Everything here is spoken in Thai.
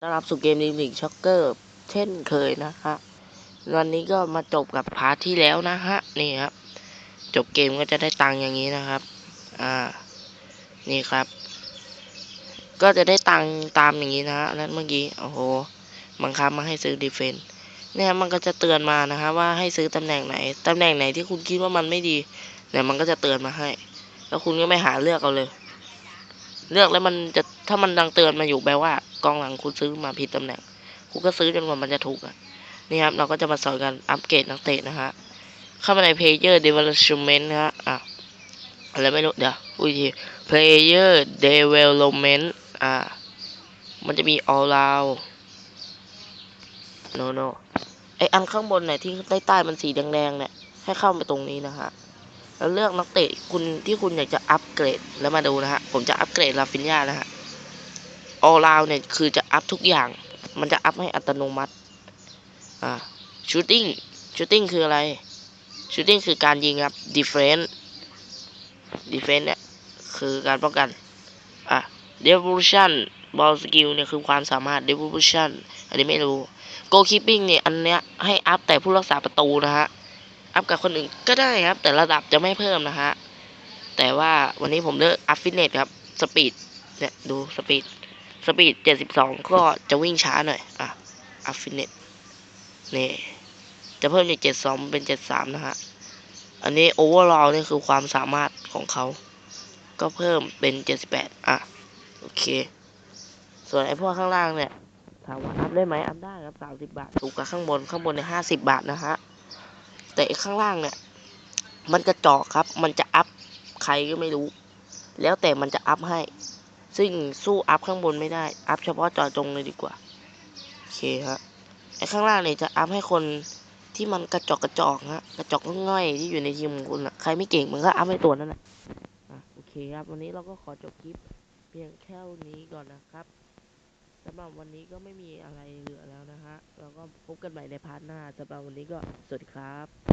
ต้อนรับสู่เกมลิมิกช็อกเกอร์ เช่นเคยนะฮะวันนี้ก็มาจบกับพาร์ทที่แล้วนะฮะ นี่ครับ จบเกมก็จะได้ตังค์อย่างนี้นะครับ อ่า นี่ครับ ก็จะได้ตังค์ตามอย่างนี้นะฮะนั้นเมื่อกี้ โอ้โห บังคับมาให้ซื้อดีเฟนต์เนี่ยมันก็จะเตือนมานะฮะว่าให้ซื้อตำแหน่งไหน ตำแหน่งไหนที่คุณคิดว่ามันไม่ดีเนี่ยมันก็จะเตือนมาให้ แล้วคุณก็ไม่หาเลือกเอาเลย เลือกแล้วมันจะถ้ามันดังเตือนมาอยู่แปลว่า กองหลังคุณซื้อมาผิดตำแหน่งคุณก็ซื้อจนกว่ามันจะถูกอะนี่ครับเราก็จะมาสอนกันอัปเกรดนักเตะนะฮะเข้ามาใน Player Development นะฮะอะอะไรไม่รู้เดี๋ยวพูดอีกที Player Development อ่า มันจะมี All Round no no ไออันข้างบนเนี่ยที่ใต้ใต้มันสีแดงๆเนี่ยให้เข้ามาตรงนี้นะฮะแล้วเลือกนักเตะคุณที่คุณอยากจะอัปเกรดแล้วมาดูนะฮะผมจะอัปเกรดลาฟินยานะฮะ all round เนี่ยคือจะอัพทุกอย่าง มันจะอัพให้อัตโนมัติ อ่า shooting shooting คืออะไร shooting คือการยิงครับ defense defense เนี่ยคือการป้องกัน อะ devolution ball skill เนี่ยคือความสามารถ devolution อันนี้ไม่รู้ goalkeeping เนี่ยอันเนี้ยให้อัพแต่ผู้รักษาประตูนะฮะ อัพกับคนอื่นก็ได้ครับ แต่ระดับจะไม่เพิ่มนะฮะ แต่ว่าวันนี้ผมเลือกอัพฟิตเนสครับ สปีดเนี่ยดูสปีด สปีดเจ็ดสิบสองก็จะวิ่งช้าหน่อย อะอัพฟิตเนสนี่ จะเพิ่มจากเจ็ดสองเป็นเจ็ดสามนะฮะ อันนี้โอเวอร์ l นี่คือความสามารถของเขา ก็เพิ่มเป็นเจ็ดสิบแปดอะ โอเค ส่วนไอ้พวกข้างล่างเนี่ย ถามว่าอัพได้ไหมอัพได้ครับสามสิบบาท ถูกกับข้างบน ข้างบนเนี่ยห้าสิบบาทนะฮะ แต่ข้างล่างเนี่ย มันกระจอกครับ มันจะอัพใครก็ไม่รู้ แล้วแต่มันจะอัพให้ ซึ่งสู้อัพข้างบนไม่ได้ อัพเฉพาะจอจงเลยดีกว่า โอเคฮะ ไอข้างล่างเนี่ยจะอัพให้คนที่มันกระจอกกระจอกฮะ กระจอกง่อยที่อยู่ในทีมของคุณอะใครไม่เก่งมันก็อัพให้ตัวนั่นแหละอะโอเคครับ วันนี้เราก็ขอจบคลิป เพียงแค่นี้ก่อนนะครับสำหรับวันนี้ก็ไม่มีอะไรเหลือแล้วนะฮะ เราก็พบกันใหม่ในพาร์ทหน้าสำหรับวันนี้ก็สวัสดีครับ